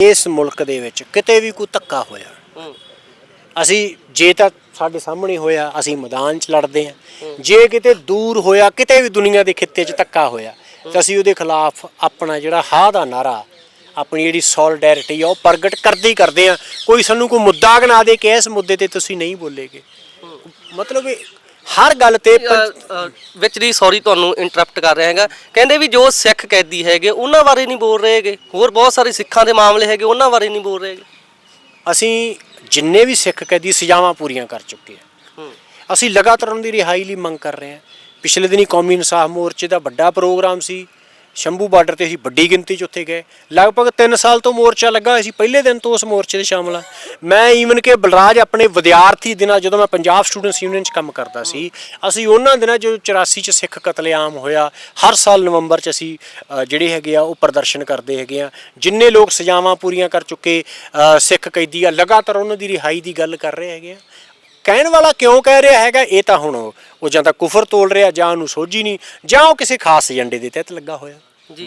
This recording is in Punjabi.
ਇਸ ਮੁਲਕ ਦੇ ਵਿੱਚ ਕਿਤੇ ਵੀ ਕੋਈ ਧੱਕਾ ਹੋਇਆ। ਅਸੀਂ ਜੇ ਤਾਂ ਸਾਡੇ ਸਾਹਮਣੇ ਹੋਇਆ ਅਸੀਂ ਮੈਦਾਨ 'ਚ ਲੜਦੇ ਹਾਂ। ਜੇ ਕਿਤੇ ਦੂਰ ਹੋਇਆ ਕਿਤੇ ਵੀ ਦੁਨੀਆ ਦੇ ਖਿੱਤੇ 'ਚ ਧੱਕਾ ਹੋਇਆ ਤਾਂ ਅਸੀਂ ਉਹਦੇ ਖਿਲਾਫ ਆਪਣਾ ਜਿਹੜਾ ਹਾਂ ਦਾ ਨਾਰਾ ਆਪਣੀ ਜਿਹੜੀ ਸੋਲਿਡੈਰਿਟੀ ਆ ਉਹ ਪ੍ਰਗਟ ਕਰਦੇ ਹੀ ਕਰਦੇ ਆ ਕੋਈ ਸਾਨੂੰ ਕੋਈ ਮੁੱਦਾ ਗਨਾ ਦੇ ਕਿ ਇਸ ਮੁੱਦੇ ਤੇ ਤੁਸੀਂ ਨਹੀਂ ਬੋਲੇਗੇ। ਮਤਲਬ ਇਹ ਹਰ ਗੱਲ ਤੇ ਪੰਜ- ਵਿੱਚ ਦੀ ਸੌਰੀ ਤੁਹਾਨੂੰ ਇੰਟਰਰਪਟ ਕਰ ਰਿਹਾ ਹੈਗਾ। ਕਹਿੰਦੇ ਵੀ ਜੋ ਸਿੱਖ ਕੈਦੀ ਹੈਗੇ ਉਹਨਾਂ ਬਾਰੇ ਨਹੀਂ ਬੋਲ ਰਹੇ ਹੈਗੇ। ਹੋਰ ਬਹੁਤ ਸਾਰੇ ਸਿੱਖਾਂ ਦੇ ਮਾਮਲੇ ਹੈਗੇ ਉਹਨਾਂ ਬਾਰੇ ਨਹੀਂ ਬੋਲ ਰਹੇ ਹੈਗੇ। ਅਸੀਂ ਜਿੰਨੇ ਵੀ ਸਿੱਖ ਕੈਦੀ ਸਜ਼ਾਵਾਂ ਪੂਰੀਆਂ ਕਰ ਚੁੱਕੇ ਆ ਹੂੰ। ਅਸੀਂ ਲਗਾਤਾਰ ਉਹਨਾਂ ਦੀ ਰਿਹਾਈ ਲਈ ਮੰਗ ਕਰ ਰਹੇ ਹਾਂ। ਪਿਛਲੇ ਦਿਨੀ ਕੌਮੀ ਇਨਸਾਫ ਮੋਰਚੇ ਦਾ ਵੱਡਾ ਪ੍ਰੋਗਰਾਮ ਸੀ। ਸ਼ੰਭੂ ਬਾਰਡਰ ਤੇ ਅਸੀਂ ਵੱਡੀ ਗਿਣਤੀ 'ਚ ਉੱਥੇ ਗਏ। ਲਗਭਗ 3 ਸਾਲ ਤੋਂ ਮੋਰਚਾ ਲੱਗਾ ਹੋਇਆ ਸੀ। ਪਹਿਲੇ ਦਿਨ ਤੋਂ ਉਸ ਮੋਰਚੇ 'ਤੇ ਸ਼ਾਮਲ ਆ। ਮੈਂ ਈਵਨ ਕਿ ਬਲਰਾਜ ਆਪਣੇ ਵਿਦਿਆਰਥੀ ਦਿਨਾਂ ਜਦੋਂ ਮੈਂ ਪੰਜਾਬ ਸਟੂਡੈਂਟਸ ਯੂਨੀਅਨ 'ਚ ਕੰਮ ਕਰਦਾ ਸੀ, ਅਸੀਂ ਉਹਨਾਂ ਦਿਨਾਂ ਜਦੋਂ 84 'ਚ ਸਿੱਖ ਕਤਲੇਆਮ ਹੋਇਆ। ਹਰ ਸਾਲ ਨਵੰਬਰ 'ਚ ਅਸੀਂ ਜਿਹੜੇ ਹੈਗੇ ਆ, ਉਹ ਪ੍ਰਦਰਸ਼ਨ ਕਰਦੇ ਹੈਗੇ ਆ। ਜਿੰਨੇ ਲੋਕ ਸਜ਼ਾਵਾਂ ਪੂਰੀਆਂ ਕਰ ਚੁੱਕੇ ਸਿੱਖ ਕੈਦੀ ਆ ਲਗਾਤਾਰ ਉਹਨਾਂ ਦੀ ਰਿਹਾਈ ਦੀ ਗੱਲ ਕਰ ਰਹੇ ਹੈਗੇ ਆ। ਕਹਿਣ ਵਾਲਾ ਕਿਉਂ ਕਹਿ ਰਿਹਾ ਹੈਗਾ, ਇਹ ਤਾਂ ਹੁਣ ਉਹ ਜਾਂ ਤਾਂ ਕੁਫਰ ਤੋਲ ਰਿਹਾ ਜਾਂ ਉਹਨੂੰ ਸੋਝੀ ਨਹੀਂ, ਜਾਂ ਉਹ ਕਿਸੇ ਖਾਸ ਏਜੰਡੇ ਦੇ ਤਹਿਤ ਲੱਗਾ ਹੋਇਆ। ਜੀ।